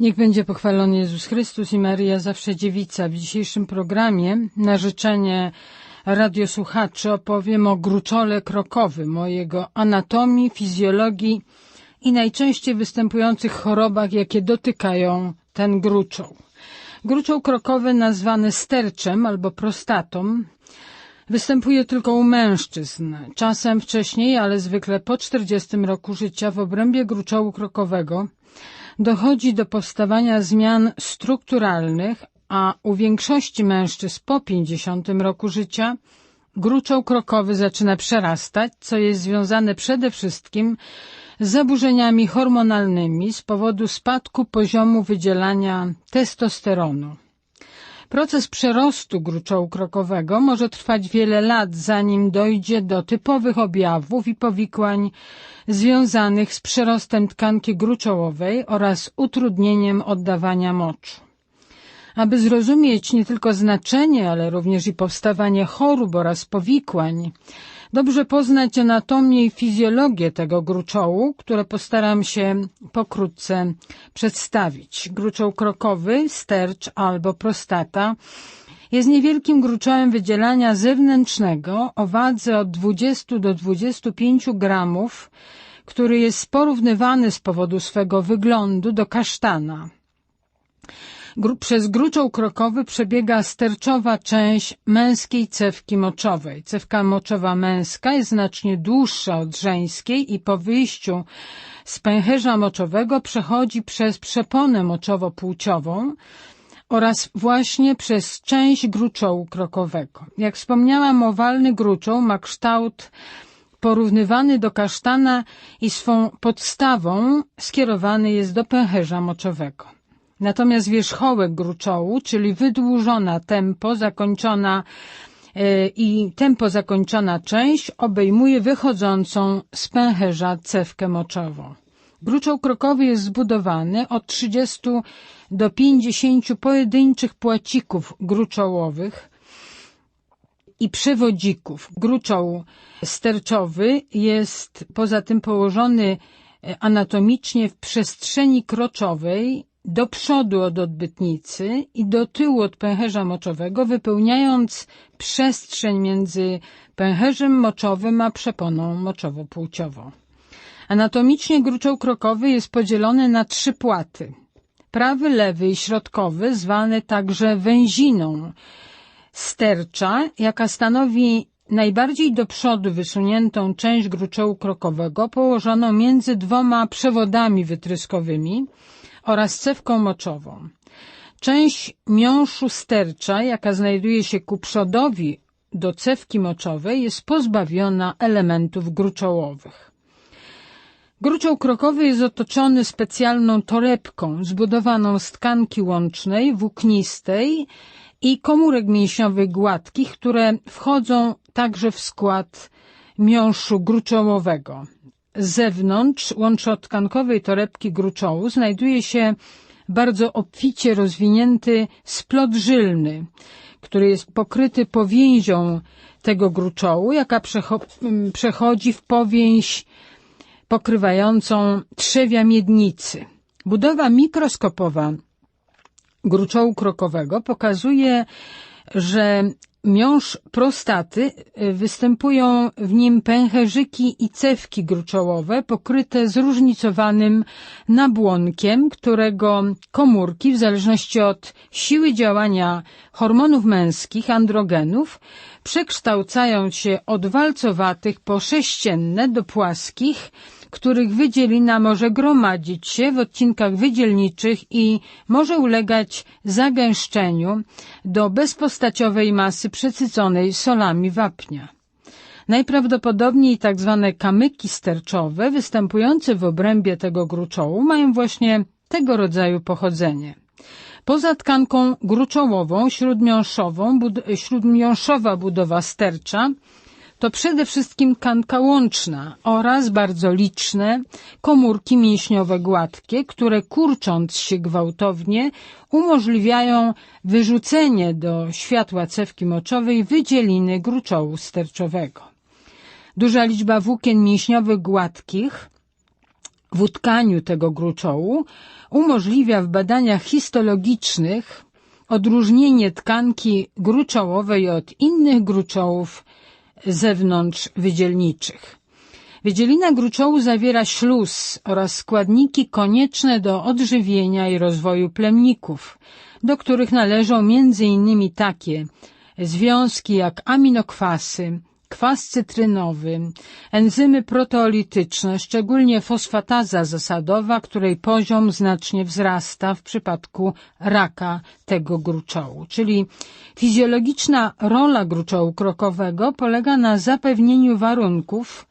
Niech będzie pochwalony Jezus Chrystus i Maryja zawsze dziewica. W dzisiejszym programie na życzenie radiosłuchaczy opowiem o gruczole krokowym, o jego anatomii, fizjologii i najczęściej występujących chorobach, jakie dotykają ten gruczoł. Gruczoł krokowy nazwany sterczem albo prostatą występuje tylko u mężczyzn. Czasem wcześniej, ale zwykle po 40 roku życia w obrębie gruczołu krokowego dochodzi do powstawania zmian strukturalnych, a u większości mężczyzn po 50 roku życia gruczoł krokowy zaczyna przerastać, co jest związane przede wszystkim z zaburzeniami hormonalnymi z powodu spadku poziomu wydzielania testosteronu. Proces przerostu gruczołu krokowego może trwać wiele lat, zanim dojdzie do typowych objawów i powikłań związanych z przerostem tkanki gruczołowej oraz utrudnieniem oddawania moczu. Aby zrozumieć nie tylko znaczenie, ale również i powstawanie chorób oraz powikłań, dobrze poznać anatomię i fizjologię tego gruczołu, które postaram się pokrótce przedstawić. Gruczoł krokowy, stercz albo prostata jest niewielkim gruczołem wydzielania zewnętrznego o wadze od 20 do 25 gramów, który jest porównywany z powodu swego wyglądu do kasztana. Przez gruczoł krokowy przebiega sterczowa część męskiej cewki moczowej. Cewka moczowa męska jest znacznie dłuższa od żeńskiej i po wyjściu z pęcherza moczowego przechodzi przez przeponę moczowo-płciową oraz właśnie przez część gruczołu krokowego. Jak wspomniałam, owalny gruczoł ma kształt porównywany do kasztana i swą podstawą skierowany jest do pęcherza moczowego. Natomiast wierzchołek gruczołu, czyli wydłużona tempo zakończona yy, i tempo zakończona część obejmuje wychodzącą z pęcherza cewkę moczową. Gruczoł krokowy jest zbudowany od 30 do 50 pojedynczych płacików gruczołowych i przewodzików. Gruczoł sterczowy jest poza tym położony e, anatomicznie w przestrzeni kroczowej do przodu od odbytnicy i do tyłu od pęcherza moczowego, wypełniając przestrzeń między pęcherzem moczowym a przeponą moczowo-płciową. Anatomicznie gruczoł krokowy jest podzielony na trzy płaty. Prawy, lewy i środkowy, zwany także węziną stercza, jaka stanowi najbardziej do przodu wysuniętą część gruczołu krokowego, położoną między dwoma przewodami wytryskowymi, oraz cewką moczową. Część miąższu stercza, jaka znajduje się ku przodowi do cewki moczowej, jest pozbawiona elementów gruczołowych. Gruczoł krokowy jest otoczony specjalną torebką zbudowaną z tkanki łącznej, włóknistej i komórek mięśniowych gładkich, które wchodzą także w skład miąższu gruczołowego. Z zewnątrz łączotkankowej torebki gruczołu znajduje się bardzo obficie rozwinięty splot żylny, który jest pokryty powięzią tego gruczołu, jaka przechodzi w powięź pokrywającą trzewia miednicy. Budowa mikroskopowa gruczołu krokowego pokazuje, że miąższ prostaty y, występują w nim pęcherzyki i cewki gruczołowe pokryte zróżnicowanym nabłonkiem, którego komórki w zależności od siły działania hormonów męskich, androgenów, przekształcają się od walcowatych po sześcienne do płaskich, których wydzielina może gromadzić się w odcinkach wydzielniczych i może ulegać zagęszczeniu do bezpostaciowej masy przesyconej solami wapnia. Najprawdopodobniej tak zwane kamyki sterczowe występujące w obrębie tego gruczołu mają właśnie tego rodzaju pochodzenie. Poza tkanką gruczołową, śródmiąższową, bud śródmiąższowa budowa stercza to przede wszystkim tkanka łączna oraz bardzo liczne komórki mięśniowe gładkie, które kurcząc się gwałtownie umożliwiają wyrzucenie do światła cewki moczowej wydzieliny gruczołu sterczowego. Duża liczba włókien mięśniowych gładkich w utkaniu tego gruczołu umożliwia w badaniach histologicznych odróżnienie tkanki gruczołowej od innych gruczołów zewnątrz wydzielniczych. Wydzielina gruczołu zawiera śluz oraz składniki konieczne do odżywienia i rozwoju plemników, do których należą m.in. takie związki jak aminokwasy, kwas cytrynowy, enzymy proteolityczne, szczególnie fosfataza zasadowa, której poziom znacznie wzrasta w przypadku raka tego gruczołu. Czyli fizjologiczna rola gruczołu krokowego polega na zapewnieniu warunków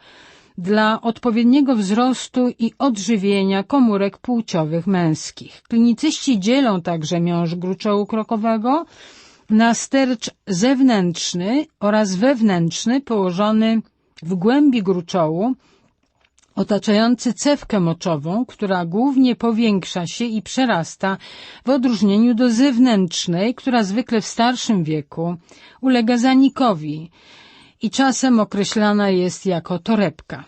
dla odpowiedniego wzrostu i odżywienia komórek płciowych męskich. Klinicyści dzielą także miąższ gruczołu krokowego na stercz zewnętrzny oraz wewnętrzny położony w głębi gruczołu, otaczający cewkę moczową, która głównie powiększa się i przerasta w odróżnieniu do zewnętrznej, która zwykle w starszym wieku ulega zanikowi i czasem określana jest jako torebka.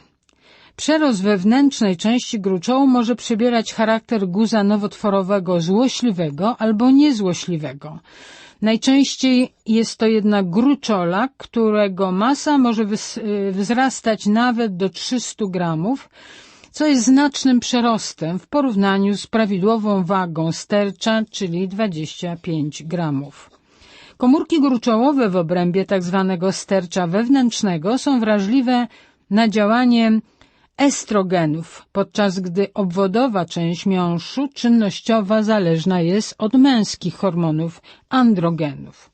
Przerost wewnętrznej części gruczołu może przybierać charakter guza nowotworowego złośliwego albo niezłośliwego. Najczęściej jest to jednak gruczola, którego masa może wzrastać nawet do 300 gramów, co jest znacznym przerostem w porównaniu z prawidłową wagą stercza, czyli 25 gramów. Komórki gruczołowe w obrębie tzw. Tak stercza wewnętrznego są wrażliwe na działanie estrogenów, podczas gdy obwodowa część miąższu czynnościowa zależna jest od męskich hormonów androgenów.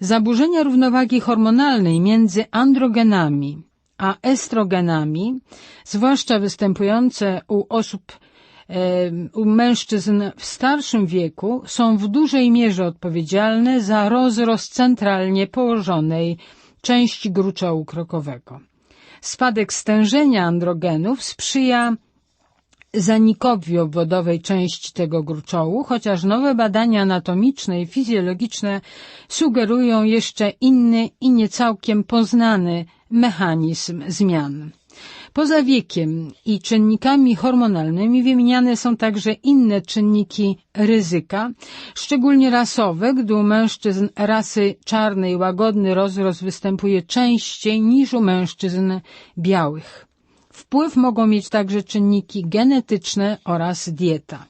Zaburzenia równowagi hormonalnej między androgenami a estrogenami, zwłaszcza występujące u osób u mężczyzn w starszym wieku są w dużej mierze odpowiedzialne za rozrost centralnie położonej części gruczołu krokowego. Spadek stężenia androgenów sprzyja zanikowi obwodowej części tego gruczołu, chociaż nowe badania anatomiczne i fizjologiczne sugerują jeszcze inny i niecałkiem poznany mechanizm zmian. Poza wiekiem i czynnikami hormonalnymi wymieniane są także inne czynniki ryzyka, szczególnie rasowe, gdy u mężczyzn rasy czarnej łagodny rozrost występuje częściej niż u mężczyzn białych. Wpływ mogą mieć także czynniki genetyczne oraz dieta.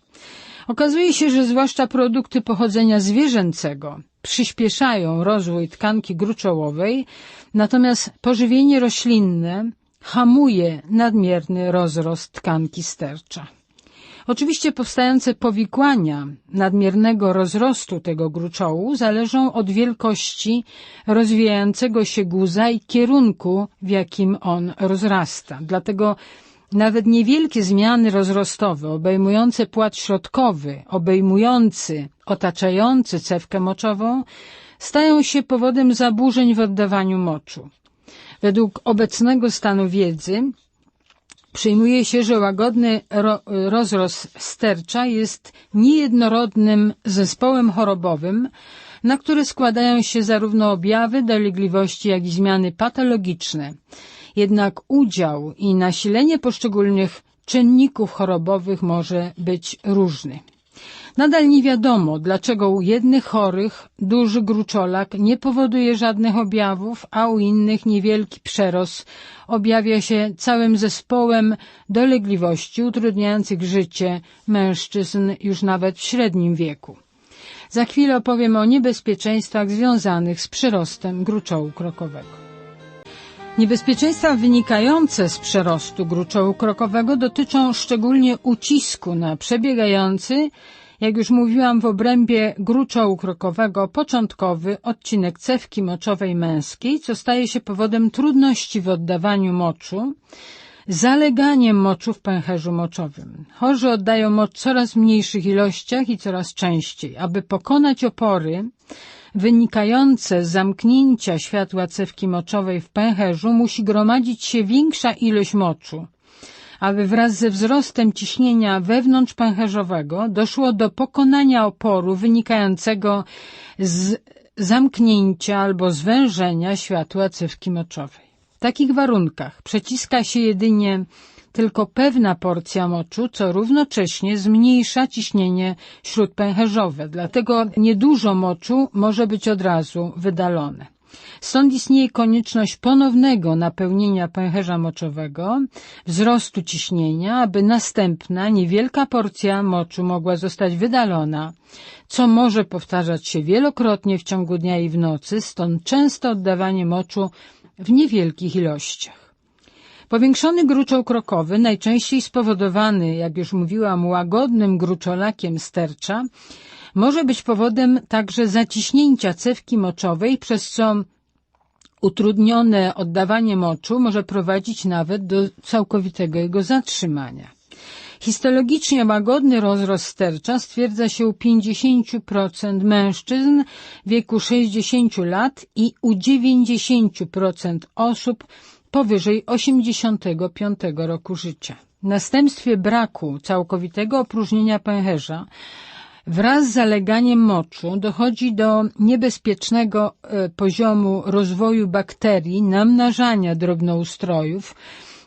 Okazuje się, że zwłaszcza produkty pochodzenia zwierzęcego przyspieszają rozwój tkanki gruczołowej, natomiast pożywienie roślinne hamuje nadmierny rozrost tkanki stercza. Oczywiście powstające powikłania nadmiernego rozrostu tego gruczołu zależą od wielkości rozwijającego się guza i kierunku, w jakim on rozrasta. Dlatego nawet niewielkie zmiany rozrostowe, obejmujące płat środkowy, obejmujący, otaczający cewkę moczową, stają się powodem zaburzeń w oddawaniu moczu. Według obecnego stanu wiedzy przyjmuje się, że łagodny ro rozrost stercza jest niejednorodnym zespołem chorobowym, na który składają się zarówno objawy dolegliwości, jak i zmiany patologiczne. Jednak udział i nasilenie poszczególnych czynników chorobowych może być różny. Nadal nie wiadomo, dlaczego u jednych chorych duży gruczolak nie powoduje żadnych objawów, a u innych niewielki przerost objawia się całym zespołem dolegliwości utrudniających życie mężczyzn już nawet w średnim wieku. Za chwilę opowiem o niebezpieczeństwach związanych z przyrostem gruczołu krokowego. Niebezpieczeństwa wynikające z przerostu gruczołu krokowego dotyczą szczególnie ucisku na przebiegający jak już mówiłam, w obrębie gruczołu krokowego początkowy odcinek cewki moczowej męskiej, co staje się powodem trudności w oddawaniu moczu, zaleganiem moczu w pęcherzu moczowym. Chorzy oddają mocz w coraz mniejszych ilościach i coraz częściej. Aby pokonać opory wynikające z zamknięcia światła cewki moczowej w pęcherzu, musi gromadzić się większa ilość moczu aby wraz ze wzrostem ciśnienia wewnątrz pęcherzowego doszło do pokonania oporu wynikającego z zamknięcia albo zwężenia światła cewki moczowej. takich warunkach przeciska się jedynie tylko pewna porcja moczu, co równocześnie zmniejsza ciśnienie śródpęcherzowe, dlatego niedużo moczu może być od razu wydalone. Stąd istnieje konieczność ponownego napełnienia pęcherza moczowego, wzrostu ciśnienia, aby następna niewielka porcja moczu mogła zostać wydalona, co może powtarzać się wielokrotnie w ciągu dnia i w nocy, stąd często oddawanie moczu w niewielkich ilościach. Powiększony gruczoł krokowy, najczęściej spowodowany, jak już mówiłam, łagodnym gruczolakiem stercza, może być powodem także zaciśnięcia cewki moczowej, przez co utrudnione oddawanie moczu może prowadzić nawet do całkowitego jego zatrzymania. Histologicznie łagodny rozrost stercza stwierdza się u 50% mężczyzn w wieku 60 lat i u 90% osób powyżej 85 roku życia. W następstwie braku całkowitego opróżnienia pęcherza Wraz z zaleganiem moczu dochodzi do niebezpiecznego e, poziomu rozwoju bakterii, namnażania drobnoustrojów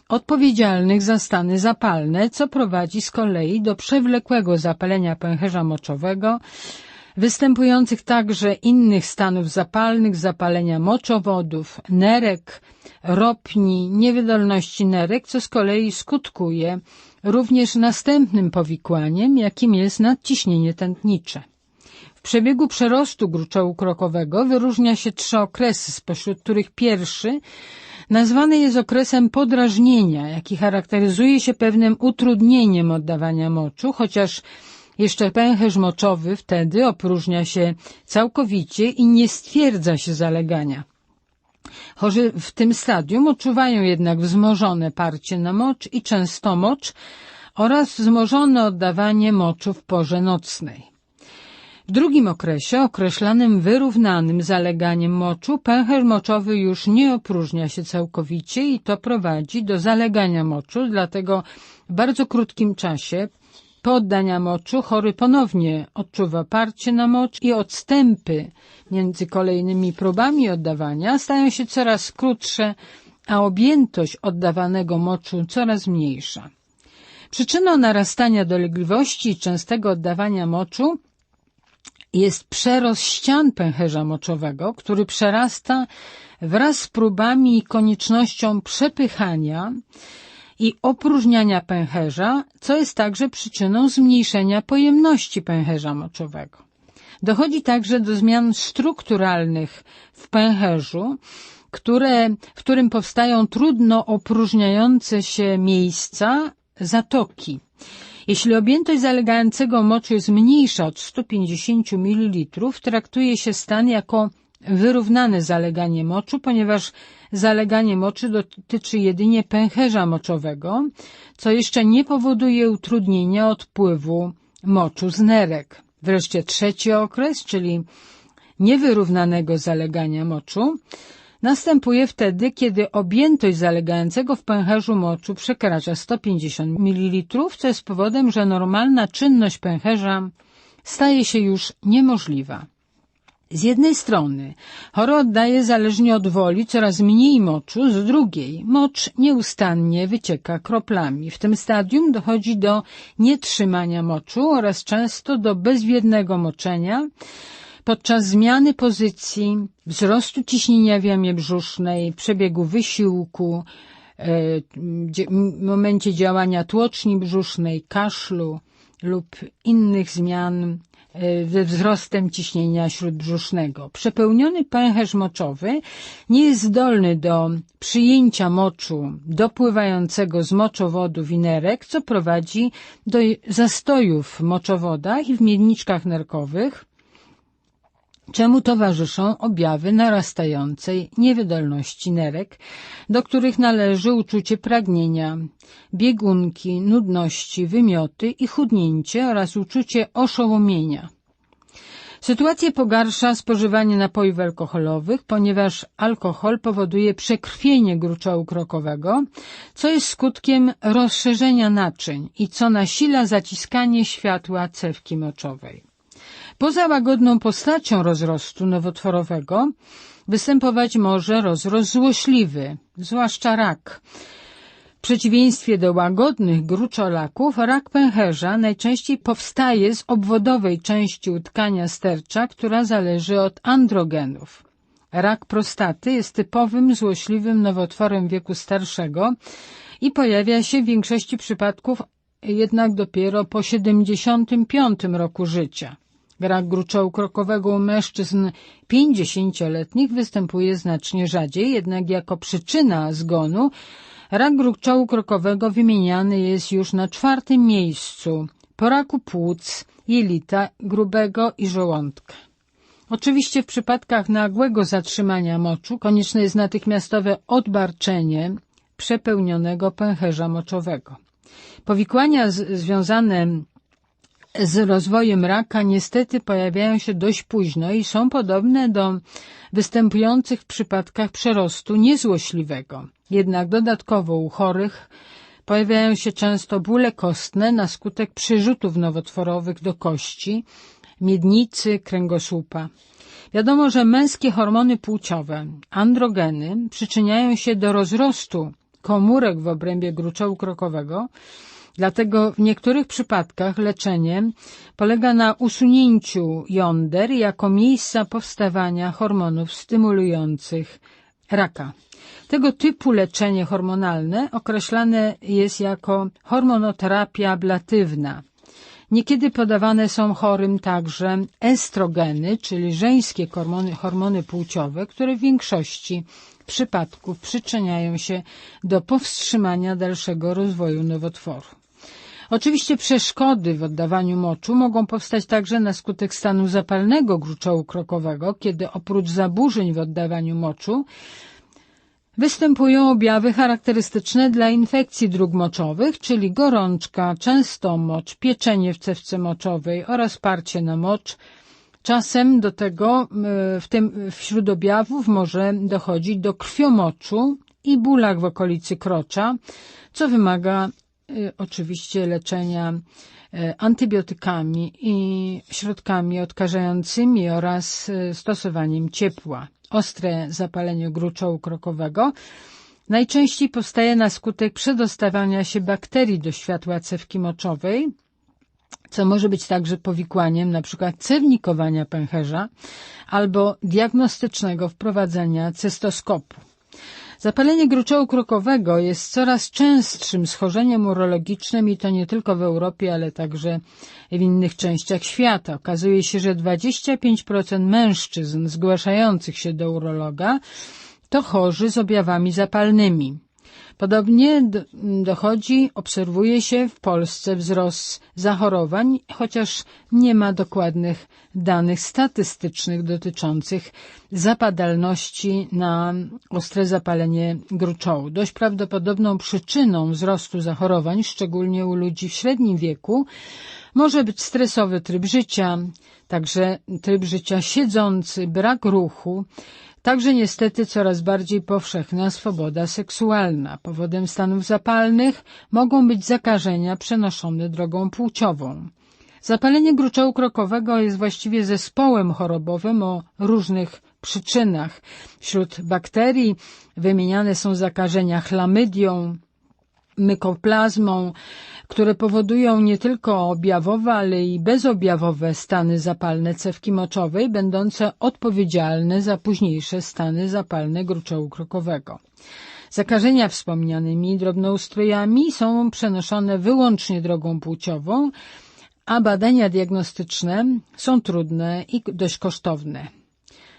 odpowiedzialnych za stany zapalne, co prowadzi z kolei do przewlekłego zapalenia pęcherza moczowego, występujących także innych stanów zapalnych, zapalenia moczowodów, nerek, ropni, niewydolności nerek, co z kolei skutkuje również następnym powikłaniem, jakim jest nadciśnienie tętnicze. W przebiegu przerostu gruczołu krokowego wyróżnia się trzy okresy, spośród których pierwszy nazwany jest okresem podrażnienia, jaki charakteryzuje się pewnym utrudnieniem oddawania moczu, chociaż jeszcze pęcherz moczowy wtedy opróżnia się całkowicie i nie stwierdza się zalegania. Chorzy w tym stadium odczuwają jednak wzmożone parcie na mocz i często mocz oraz wzmożone oddawanie moczu w porze nocnej. W drugim okresie, określanym wyrównanym zaleganiem moczu, pęcherz moczowy już nie opróżnia się całkowicie i to prowadzi do zalegania moczu, dlatego w bardzo krótkim czasie po oddania moczu chory ponownie odczuwa parcie na mocz i odstępy między kolejnymi próbami oddawania stają się coraz krótsze, a objętość oddawanego moczu coraz mniejsza. Przyczyną narastania dolegliwości i częstego oddawania moczu jest przerost ścian pęcherza moczowego, który przerasta wraz z próbami i koniecznością przepychania i opróżniania pęcherza, co jest także przyczyną zmniejszenia pojemności pęcherza moczowego. Dochodzi także do zmian strukturalnych w pęcherzu, które, w którym powstają trudno opróżniające się miejsca, zatoki. Jeśli objętość zalegającego moczu jest mniejsza od 150 ml, traktuje się stan jako wyrównane zaleganie moczu, ponieważ zaleganie moczy dotyczy jedynie pęcherza moczowego, co jeszcze nie powoduje utrudnienia odpływu moczu z nerek. Wreszcie trzeci okres, czyli niewyrównanego zalegania moczu, następuje wtedy, kiedy objętość zalegającego w pęcherzu moczu przekracza 150 ml, co jest powodem, że normalna czynność pęcherza staje się już niemożliwa. Z jednej strony chory oddaje zależnie od woli coraz mniej moczu, z drugiej mocz nieustannie wycieka kroplami. W tym stadium dochodzi do nietrzymania moczu oraz często do bezwiednego moczenia podczas zmiany pozycji, wzrostu ciśnienia w jamie brzusznej, przebiegu wysiłku, e, w momencie działania tłoczni brzusznej, kaszlu lub innych zmian ze wzrostem ciśnienia śródbrzusznego. Przepełniony pęcherz moczowy nie jest zdolny do przyjęcia moczu dopływającego z moczowodów i nerek, co prowadzi do zastojów w moczowodach i w miedniczkach nerkowych, czemu towarzyszą objawy narastającej niewydolności nerek, do których należy uczucie pragnienia, biegunki, nudności, wymioty i chudnięcie oraz uczucie oszołomienia. Sytuację pogarsza spożywanie napojów alkoholowych, ponieważ alkohol powoduje przekrwienie gruczołu krokowego, co jest skutkiem rozszerzenia naczyń i co nasila zaciskanie światła cewki moczowej. Poza łagodną postacią rozrostu nowotworowego występować może rozrost złośliwy, zwłaszcza rak. W przeciwieństwie do łagodnych gruczolaków, rak pęcherza najczęściej powstaje z obwodowej części utkania stercza, która zależy od androgenów. Rak prostaty jest typowym złośliwym nowotworem wieku starszego i pojawia się w większości przypadków jednak dopiero po 75 roku życia. Rak gruczołu krokowego u mężczyzn 50-letnich występuje znacznie rzadziej, jednak jako przyczyna zgonu rak gruczołu krokowego wymieniany jest już na czwartym miejscu po raku płuc, jelita grubego i żołądka. Oczywiście w przypadkach nagłego zatrzymania moczu konieczne jest natychmiastowe odbarczenie przepełnionego pęcherza moczowego. Powikłania związane z rozwojem raka niestety pojawiają się dość późno i są podobne do występujących w przypadkach przerostu niezłośliwego. Jednak dodatkowo u chorych pojawiają się często bóle kostne na skutek przyrzutów nowotworowych do kości, miednicy, kręgosłupa. Wiadomo, że męskie hormony płciowe, androgeny, przyczyniają się do rozrostu komórek w obrębie gruczołu krokowego, dlatego w niektórych przypadkach leczenie polega na usunięciu jąder jako miejsca powstawania hormonów stymulujących raka. Tego typu leczenie hormonalne określane jest jako hormonoterapia ablatywna. Niekiedy podawane są chorym także estrogeny, czyli żeńskie hormony, hormony płciowe, które w większości przypadków przyczyniają się do powstrzymania dalszego rozwoju nowotworu. Oczywiście przeszkody w oddawaniu moczu mogą powstać także na skutek stanu zapalnego gruczołu krokowego, kiedy oprócz zaburzeń w oddawaniu moczu Występują objawy charakterystyczne dla infekcji dróg moczowych, czyli gorączka, często mocz, pieczenie w cewce moczowej oraz parcie na mocz. Czasem do tego w tym wśród objawów może dochodzić do krwiomoczu i bólach w okolicy krocza, co wymaga oczywiście leczenia y, antybiotykami i środkami odkażającymi oraz y, stosowaniem ciepła ostre zapalenie gruczołu krokowego najczęściej powstaje na skutek przedostawania się bakterii do światła cewki moczowej, co może być także powikłaniem np. cewnikowania pęcherza albo diagnostycznego wprowadzenia cystoskopu. Zapalenie gruczołu krokowego jest coraz częstszym schorzeniem urologicznym i to nie tylko w Europie, ale także w innych częściach świata. Okazuje się, że 25% mężczyzn zgłaszających się do urologa to chorzy z objawami zapalnymi. Podobnie dochodzi, obserwuje się w Polsce wzrost zachorowań, chociaż nie ma dokładnych danych statystycznych dotyczących zapadalności na ostre zapalenie gruczołu. Dość prawdopodobną przyczyną wzrostu zachorowań, szczególnie u ludzi w średnim wieku, może być stresowy tryb życia, także tryb życia siedzący, brak ruchu, Także niestety coraz bardziej powszechna swoboda seksualna. Powodem stanów zapalnych mogą być zakażenia przenoszone drogą płciową. Zapalenie gruczołu krokowego jest właściwie zespołem chorobowym o różnych przyczynach. Wśród bakterii wymieniane są zakażenia chlamydią, mykoplazmą, które powodują nie tylko objawowe, ale i bezobjawowe stany zapalne cewki moczowej, będące odpowiedzialne za późniejsze stany zapalne gruczołu krokowego. Zakażenia wspomnianymi drobnoustrojami są przenoszone wyłącznie drogą płciową, a badania diagnostyczne są trudne i dość kosztowne.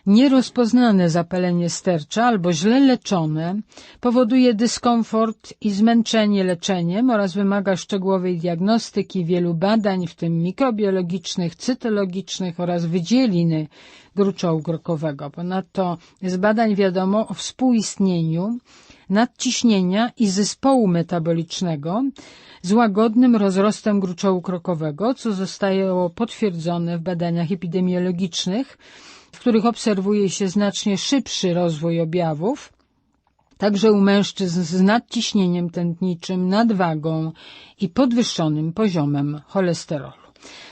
Nierozpoznane zapalenie stercza albo źle leczone powoduje dyskomfort i zmęczenie leczeniem oraz wymaga szczegółowej diagnostyki wielu badań, w tym mikrobiologicznych, cytologicznych oraz wydzieliny gruczołu grokowego. Ponadto z badań wiadomo o współistnieniu nadciśnienia i zespołu metabolicznego z łagodnym rozrostem gruczołu krokowego, co zostało potwierdzone w badaniach epidemiologicznych, w których obserwuje się znacznie szybszy rozwój objawów, także u mężczyzn z nadciśnieniem tętniczym, nadwagą i podwyższonym poziomem cholesterolu.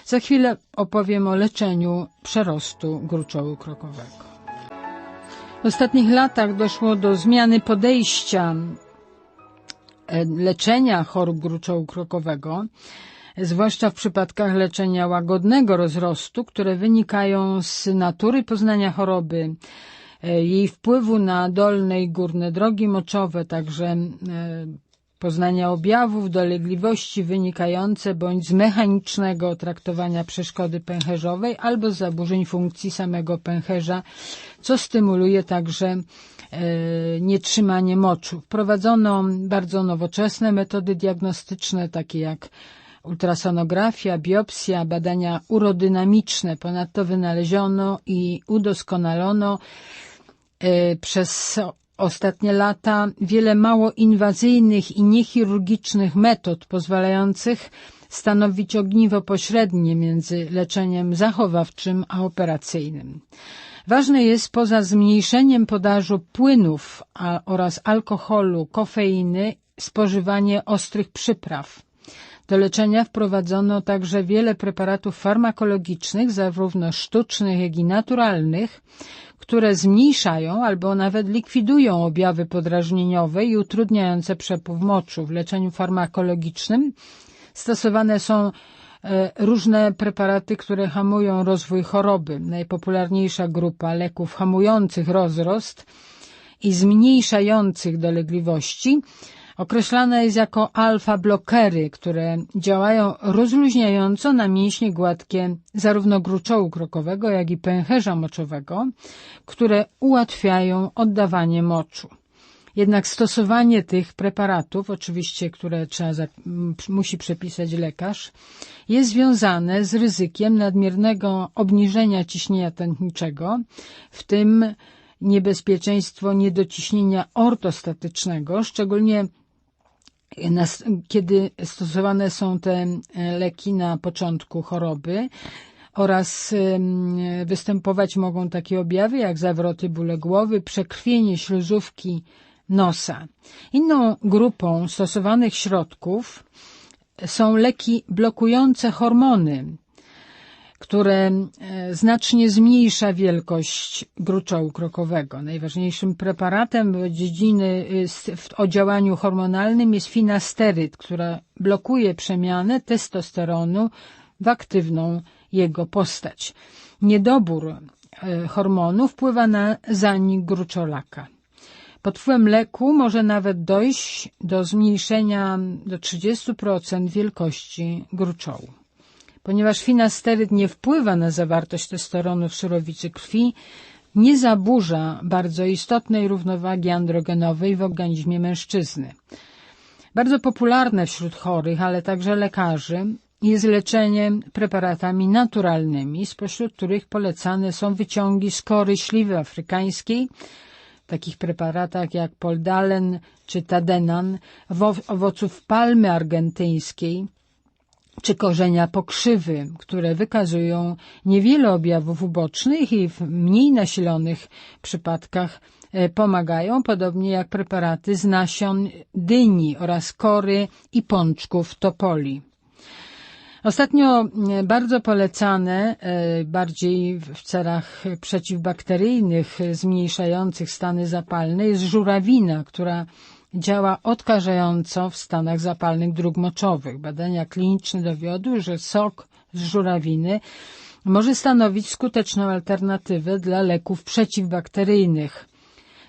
Za chwilę opowiem o leczeniu przerostu gruczołu krokowego. W ostatnich latach doszło do zmiany podejścia e, leczenia chorób gruczołu krokowego, zwłaszcza w przypadkach leczenia łagodnego rozrostu, które wynikają z natury poznania choroby, e, jej wpływu na dolne i górne drogi moczowe, także e, poznania objawów, dolegliwości wynikające bądź z mechanicznego traktowania przeszkody pęcherzowej albo z zaburzeń funkcji samego pęcherza, co stymuluje także e, nietrzymanie moczu. Wprowadzono bardzo nowoczesne metody diagnostyczne, takie jak ultrasonografia, biopsja, badania urodynamiczne. Ponadto wynaleziono i udoskonalono e, przez ostatnie lata wiele mało inwazyjnych i niechirurgicznych metod pozwalających stanowić ogniwo pośrednie między leczeniem zachowawczym a operacyjnym. Ważne jest poza zmniejszeniem podażu płynów oraz alkoholu, kofeiny, spożywanie ostrych przypraw. Do leczenia wprowadzono także wiele preparatów farmakologicznych, zarówno sztucznych, jak i naturalnych, które zmniejszają albo nawet likwidują objawy podrażnieniowe i utrudniające przepływ moczu. W leczeniu farmakologicznym stosowane są e, różne preparaty, które hamują rozwój choroby. Najpopularniejsza grupa leków hamujących rozrost i zmniejszających dolegliwości określana jest jako alfa-blokery, które działają rozluźniająco na mięśnie gładkie zarówno gruczołu krokowego, jak i pęcherza moczowego, które ułatwiają oddawanie moczu. Jednak stosowanie tych preparatów, oczywiście, które trzeba musi przepisać lekarz, jest związane z ryzykiem nadmiernego obniżenia ciśnienia tętniczego, w tym niebezpieczeństwo niedociśnienia ortostatycznego, szczególnie kiedy stosowane są te leki na początku choroby oraz występować mogą takie objawy jak zawroty bóle głowy, przekrwienie śluzówki nosa. Inną grupą stosowanych środków są leki blokujące hormony, które e, znacznie zmniejsza wielkość gruczołu krokowego. Najważniejszym preparatem dziedziny o działaniu hormonalnym jest finasteryd, która blokuje przemianę testosteronu w aktywną jego postać. Niedobór e, hormonu wpływa na zanik gruczolaka. Pod wpływem leku może nawet dojść do zmniejszenia do 30% wielkości gruczołu. Ponieważ finasteryd nie wpływa na zawartość testosteronu w surowicy krwi, nie zaburza bardzo istotnej równowagi androgenowej w organizmie mężczyzny. Bardzo popularne wśród chorych, ale także lekarzy jest leczenie preparatami naturalnymi, spośród których polecane są wyciągi z kory śliwy afrykańskiej, takich preparatach jak poldalen czy tadenan, owoców palmy argentyńskiej, czy korzenia pokrzywy, które wykazują niewiele objawów ubocznych i w mniej nasilonych przypadkach e, pomagają, podobnie jak preparaty z nasion dyni oraz kory i pączków topoli. Ostatnio e, bardzo polecane, e, bardziej w celach przeciwbakteryjnych, zmniejszających stany zapalne, jest żurawina, która działa odkażająco w stanach zapalnych dróg moczowych. Badania kliniczne dowiodły, że sok z żurawiny może stanowić skuteczną alternatywę dla leków przeciwbakteryjnych.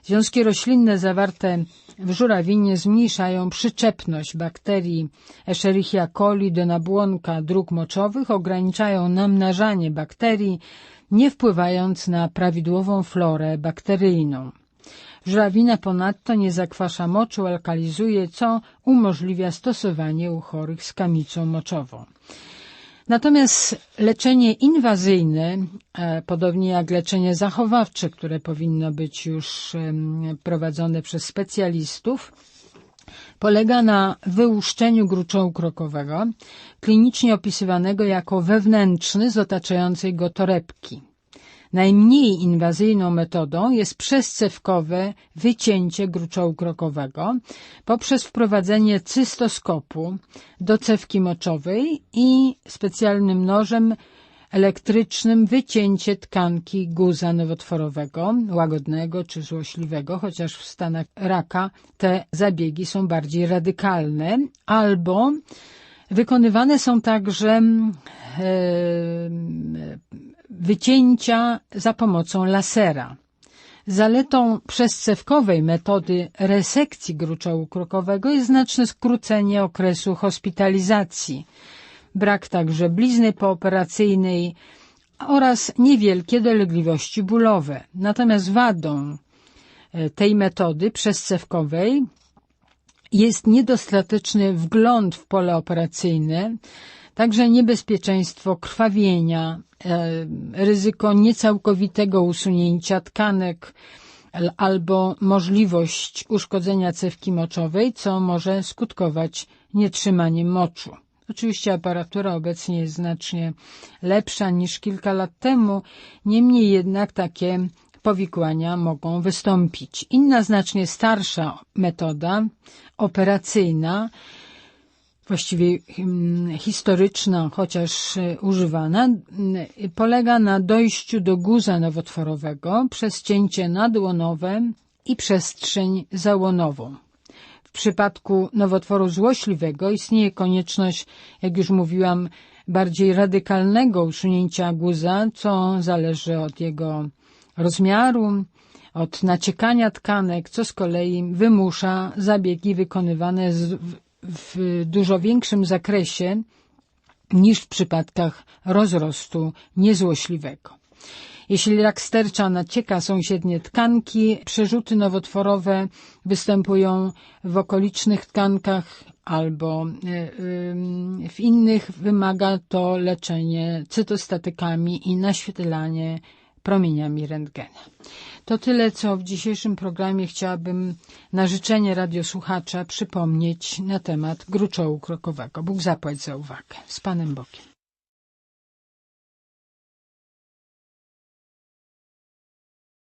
Związki roślinne zawarte w żurawinie zmniejszają przyczepność bakterii Escherichia coli do nabłonka dróg moczowych, ograniczają namnażanie bakterii, nie wpływając na prawidłową florę bakteryjną. Żurawina ponadto nie zakwasza moczu, alkalizuje, co umożliwia stosowanie u chorych z kamicą moczową. Natomiast leczenie inwazyjne, e, podobnie jak leczenie zachowawcze, które powinno być już prowadzone przez specjalistów, polega na wyłuszczeniu gruczołu krokowego, klinicznie opisywanego jako wewnętrzny z otaczającej go torebki. Najmniej inwazyjną metodą jest przezcewkowe wycięcie gruczołu krokowego poprzez wprowadzenie cystoskopu do cewki moczowej i specjalnym nożem elektrycznym wycięcie tkanki guza nowotworowego, łagodnego czy złośliwego, chociaż w stanach raka te zabiegi są bardziej radykalne, albo wykonywane są także e, wycięcia za pomocą lasera. Zaletą przezcewkowej metody resekcji gruczołu krokowego jest znaczne skrócenie okresu hospitalizacji, brak także blizny pooperacyjnej oraz niewielkie dolegliwości bólowe. Natomiast wadą e, tej metody przezcewkowej jest niedostateczny wgląd w pole operacyjne, także niebezpieczeństwo krwawienia, e, ryzyko niecałkowitego usunięcia tkanek albo możliwość uszkodzenia cewki moczowej, co może skutkować nietrzymaniem moczu. Oczywiście aparatura obecnie jest znacznie lepsza niż kilka lat temu, niemniej jednak takie powikłania mogą wystąpić. Inna znacznie starsza metoda operacyjna, właściwie historyczna, chociaż e, używana, polega na dojściu do guza nowotworowego przez cięcie nadłonowe i przestrzeń załonową. W przypadku nowotworu złośliwego istnieje konieczność, jak już mówiłam, bardziej radykalnego usunięcia guza, co zależy od jego rozmiaru, od naciekania tkanek, co z kolei wymusza zabiegi wykonywane z, w dużo większym zakresie niż w przypadkach rozrostu niezłośliwego. Jeśli rak stercza nacieka sąsiednie tkanki, przerzuty nowotworowe występują w okolicznych tkankach albo e, w innych wymaga to leczenie cytostatykami i naświetlanie promieniami rentgena. To tyle, co w dzisiejszym programie chciałabym na życzenie radiosłuchacza przypomnieć na temat gruczołu krokowego. Bóg zapłać za uwagę. Z Panem Bogiem.